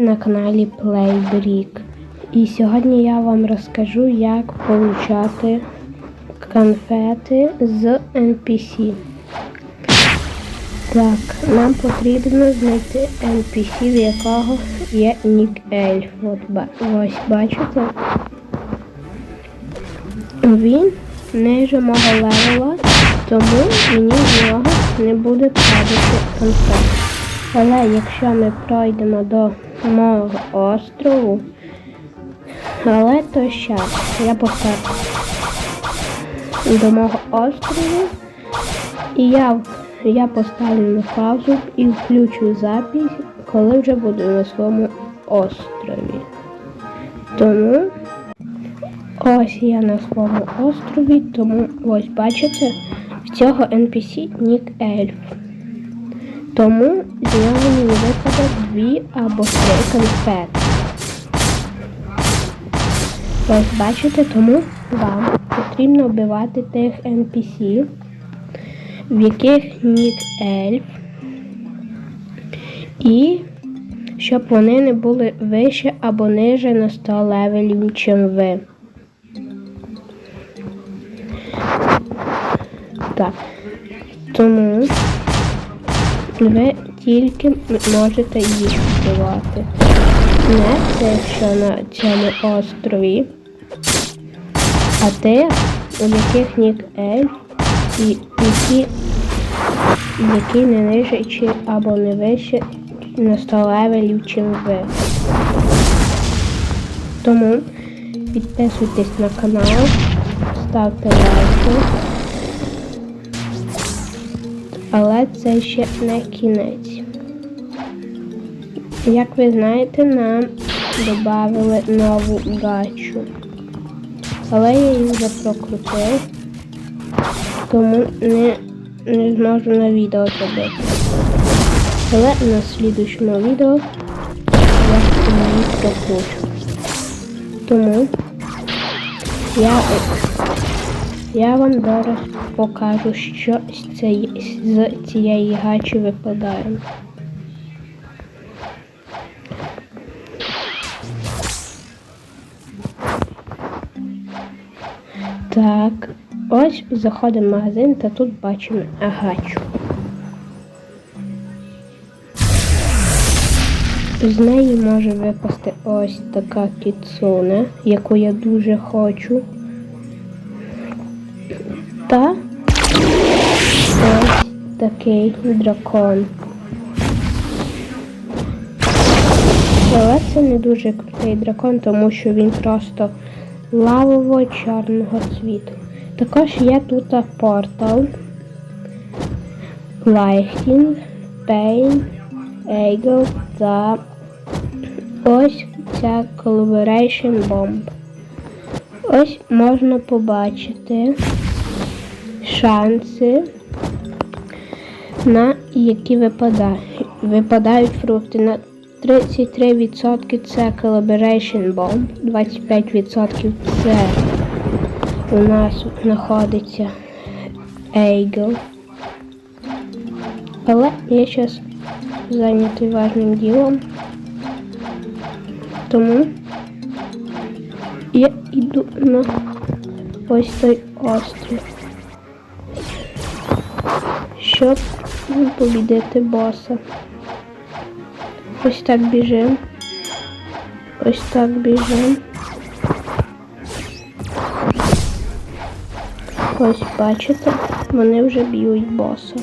на каналі Playbrick. І сьогодні я вам розкажу, як получати конфети з NPC. Так, нам потрібно знайти NPC, в якого є нік Ельф. От, ось бачите? Він ниже мого левела, тому мені з нього не буде падати конфет. Але якщо ми пройдемо до мого острову, але то щас, я поставлю до мого острову, і я, я поставлю на паузу і включу запись, коли вже буду на своєму острові. Тому ось я на своєму острові, тому ось бачите, в цього NPC нік Ельф. Тому нього мені випаде дві або три конфети. Ось бачите, тому вам потрібно вбивати тих NPC, в яких нік ельф, і щоб вони не були вище або ниже на 100 левелів, чим ви. Так. Тому ви тільки можете їх вбивати. Не те, що на цьому острові, а те, у яких нік Ельф, і які, які не нижче чи або не вище на 100 левелів, чим ви. Тому підписуйтесь на канал, ставте лайки. Але це ще не кінець. Як ви знаєте, нам додали нову гачу. Але я її вже прокрутив, тому не, не зможу на відео зробити. Але на слідущому відео я її прокручу. Тому я я вам зараз покажу, що з цієї, з цієї гачі випадає. Так, ось заходимо в магазин та тут бачимо гачу. З неї може випасти ось така кіцуне, яку я дуже хочу. Та ось такий дракон. Але це не дуже крутий дракон, тому що він просто лавово-чорного цвіту. Також є тут портал, Lightning, Pain, Eagle та ось ця Collaboration Bomb. Ось можна побачити шанси, на які випадають. Випадають фрукти. На 33% це Collaboration Bomb, 25% це у нас знаходиться Eagle. Але я зараз зайнятий важним ділом. Тому я йду на ось той острів щоб побідити боса. Ось так біжим. Ось так біжим. Ось бачите, вони вже б'ють боса.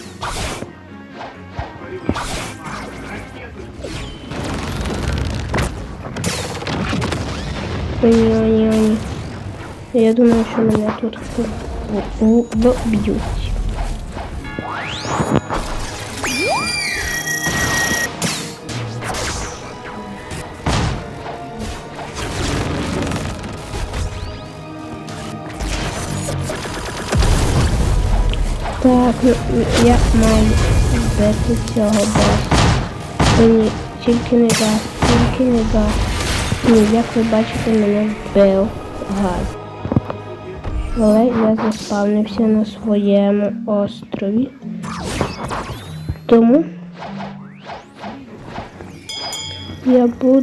Ой-ой-ой. Я думаю, що мене тут вб'ють. Так, ну, я маю вбити цього боса. Ні, тільки не газ, тільки не газ. Ні, як ви бачите, мене вбив газ. Але я заспавнився на своєму острові. Тому я буду